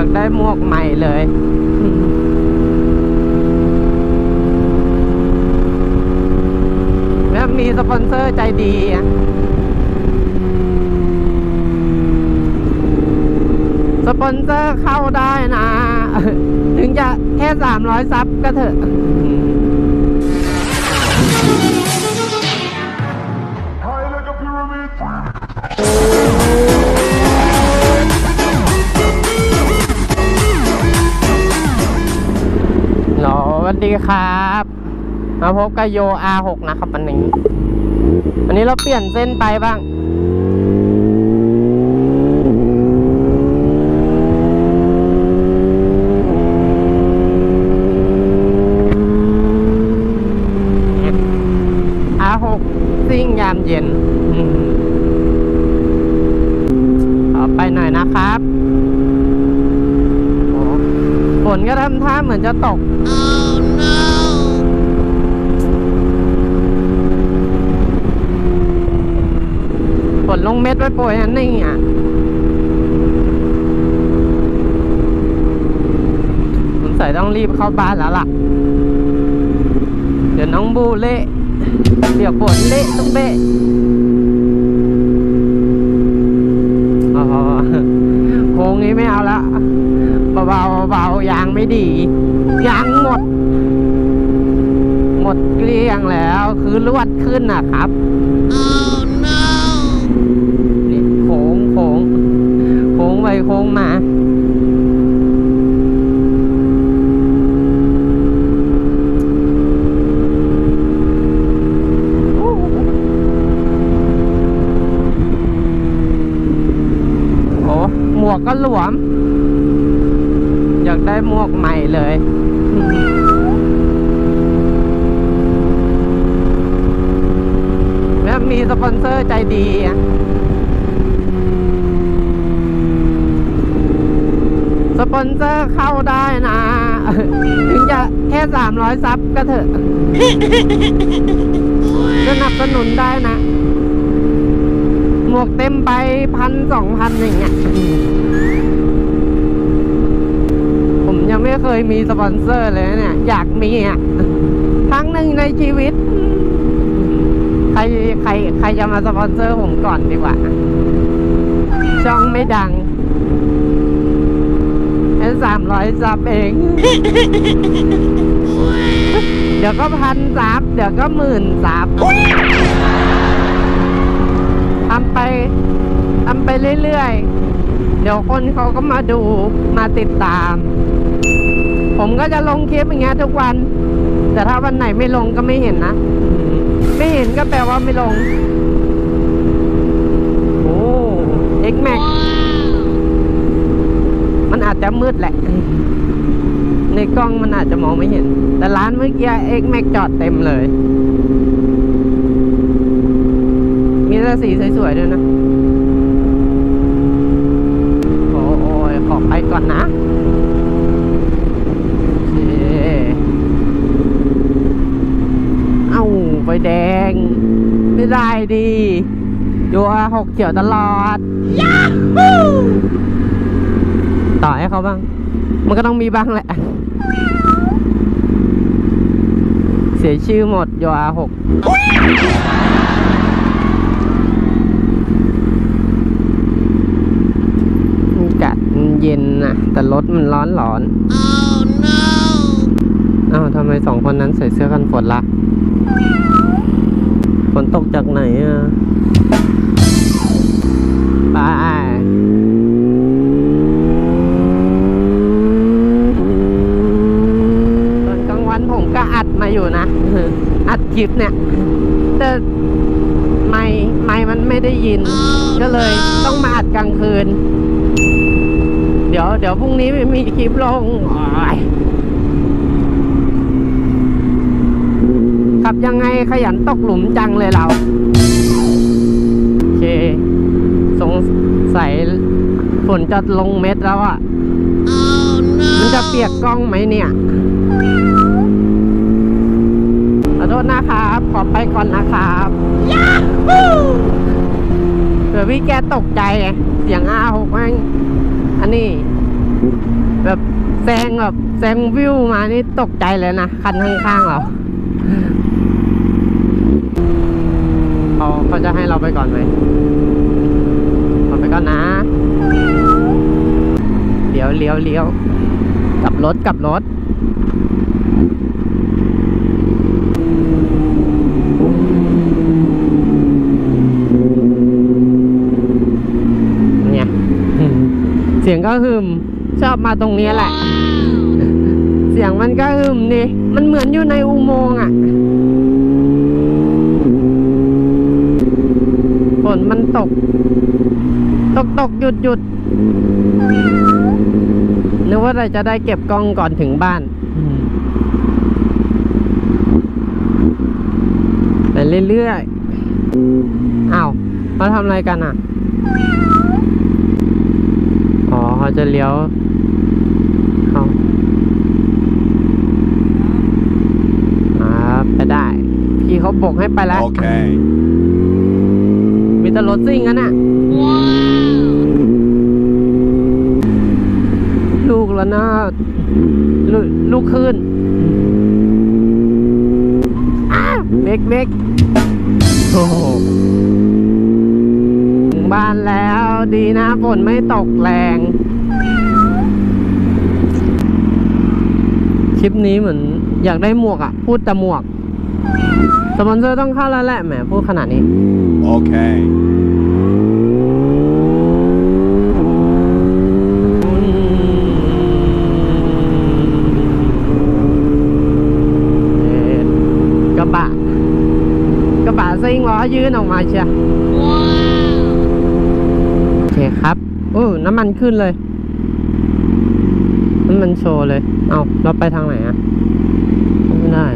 ากได้หมวกใหม่เลยแล้วมีสปอนเซอร์ใจดีอะสปอนเซอร์เข้าได้นะ ถึงจะแค่สามร้อยซับก็เถอะ ครับ มาพบกับโย R6 นะครับวันนี้ วันนี้เราเปลี่ยนเส้นไปบ้าง R6 ซิ่งยามเย็นอืมขอไปหน่อยนะครับฝนก็ทำท่าเหมือนจะตกฝนลงเม็ดไว้โปรยอันนี่อะสงสัยต้องรีบเข้าบ้านแล้วล่ะ เดี๋ยวน้องบูเละเดี๋ยวฝนเละต้องเบะอ๋อโค้งนี้ไม่เอาละเบาๆเบาๆยางไม่ดี ยางหมด หมดเกลี้ยงแล้ว คือลวดขึ้นนะครับ นี่โค้งโค้งโค้งไปโค้งมา โอ้หมว กก็หลวม อยากได้หมวกใหม่เลย แล้วมีสปอนเซอร์ใจดีอะสปอนเซอร์เข้าได้นะ ถึงจะแค่สามร้อยซับก็เถอะสนับสนุนได้นะ หมวกเต็มไปพันสองพันอย่างเงี้ย ผมยังไม่เคยมีสปอนเซอร์เลยนะเนี่ย อยากมีอะครั้งหนึ่งในชีวิต ใครใครใครจะมาสปอนเซอร์ผมก่อนดีกว่า ช่องไม่ดังแค่สามร้อยซับเอง เดี๋ยวก็พันซับเดี๋ยวก็หมื่นซับทำไปทำ ไปเรื่อยๆ เดี๋ยวคนเขาก็มาดูมาติดตาม ผมก็จะลงคลิปอย่างเงี้ยทุกวัน แต่ถ้าวันไหนไม่ลงก็ไม่เห็นนะ ไม่เห็นก็แปลว่าไม่ลง โอ้ X Max มันอาจจะมืดแหละ ในกล้องมันอาจจะมองไม่เห็น แต่ร้านเมื่อกี้ X Max จอดเต็มเลย มีแต่สีสวยๆด้วยนะ โอ้โอ้ยขอไป ก่อนนะโอเคเอ้าไฟแดง ไม่ได้ดียัวหกเขียวตลอดยาฮูต่อให้เขาบ้าง มันก็ต้องมีบ้างแหละ เสียชื่อหมดยัวหกอากาศมันเย็นนะแต่ รถมันร้อนร้อนอ้าวทำไมสองคนนั้นใส่เสื้อกันฝนล่ะฝนตกจากไหนอะไปตอนกลางวันผมก็อัดมาอยู่นะ อัดคลิปเนี่ย แต่ไม่ไม่มันไม่ได้ยิน ก็เลยต้องมาอัดกลางคืน เดี๋ยวเดี๋ยวพรุ่งนี้ไม่มีคลิปลงโอ้ยขับยังไงขยันตกหลุมจังเลยเรา โอเค สงสัยฝนจะลงเม็ดแล้วอะ่ะมันจะเปียกกล้องไหมเนี่ยขอโทษนะครับ ขอไปก่อนนะครับยาฮูเผื่อพี่แกตกใจไงเสียงอาหกแม่งอั นี่ แบบแซงแบบแซงวิวมานี่ตกใจเลยนะ คันข้างๆเราเขาเขาจะให้เราไปก่อนไหมเราไปก่อนนะเลี้ยวเลี้ยวเลี้ยวกลับรถกลับรถ เนี่ย เสียงก็หึมชอบมาตรงนี้แหละ เสียงมันก็หึมนี่มันเหมือนอยู่ในอุโมงค์อะฝนมันตก ตกตกหยุดหยุดนึกว่าเราจะได้เก็บกล้องก่อนถึงบ้านไปเรื่อยๆอ้าวมาทำอะไรกันอะ จะเลี้ยวเข้าอ่าไปได้ พี่เขาบอกให้ไปแล้ว Okay. มีแต่รถซิ่งกันน่ะ ลูกแล้วนะลูกลูกขึ้นอ้าวเบรกเบรกโอ้โหถึงบ้านแล้วดีนะฝนไม่ตกแรง คลิปนี้เหมือนอยากได้หมวกอะ พูดแต่หมวก สปอนเซอร์ต้องเข้าแล้วแหละแหมพูดขนาดนี้ Okay. เอ่อกระบะกระบะซิ่งล้อยื่นออกมาเชียโอเคครับโอ้น้ำมันขึ้นเลยน้ำ มันโชว์เลย เอาเราไปทางไหนอะไม่ได้